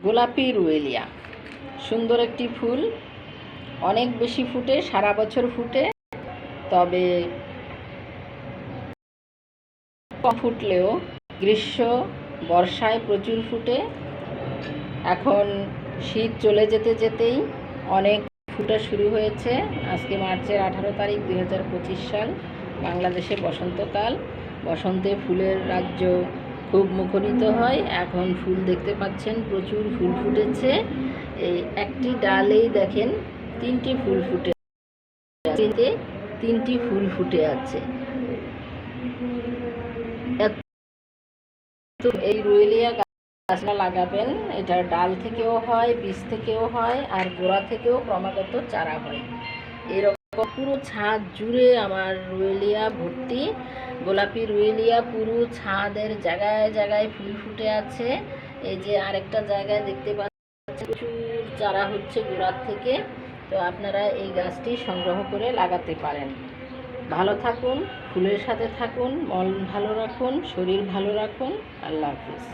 গোলাপি রুয়েলিয়া। সুন্দর একটি ফুল। অনেক বেশি ফুটে, সারা বছর ফুটে। তবে ফুটলেও গ্রীষ্ম, বর্ষায় প্রচুর ফুটে। এখন শীত চলে যেতে যেতেই অনেক ফুটা শুরু হয়েছে। আজকে মার্চের আঠারো তারিখ, দুই হাজার পঁচিশ সাল, বাংলাদেশে বসন্তকাল। বসন্তে ফুলের রাজ্য খুব মুখরিত হয়। এখন ফুল দেখতে পাচ্ছেন, প্রচুর ফুল ফুটেছে। এই একটি ডালেই দেখেন, তিনটি ফুল ফুটে তিনটি ফুল ফুটে আছে। এই রুয়েলিয়া গাছটা লাগাবেন, এটা ডাল থেকেও হয়, বীজ থেকেও হয়, আর গোড়া থেকেও ক্রমাগত চারা হয়। এরকম পুরো ছাদ জুড়ে আমার রুয়েলিয়া ভর্তি। গোলাপি রুয়েলিয়া পুরো ছাদের জায়গায় জায়গায় ফুল ফুটে আছে। এই যে আরেকটা জায়গায় দেখতে পাচ্ছি প্রচুর চারা হচ্ছে গোড়ার থেকে। তো আপনারা এই গাছটি সংগ্রহ করে লাগাতে পারেন। ভালো থাকুন, ফুলের সাথে থাকুন, মন ভালো রাখুন, শরীর ভালো রাখুন। আল্লাহ হাফিজ।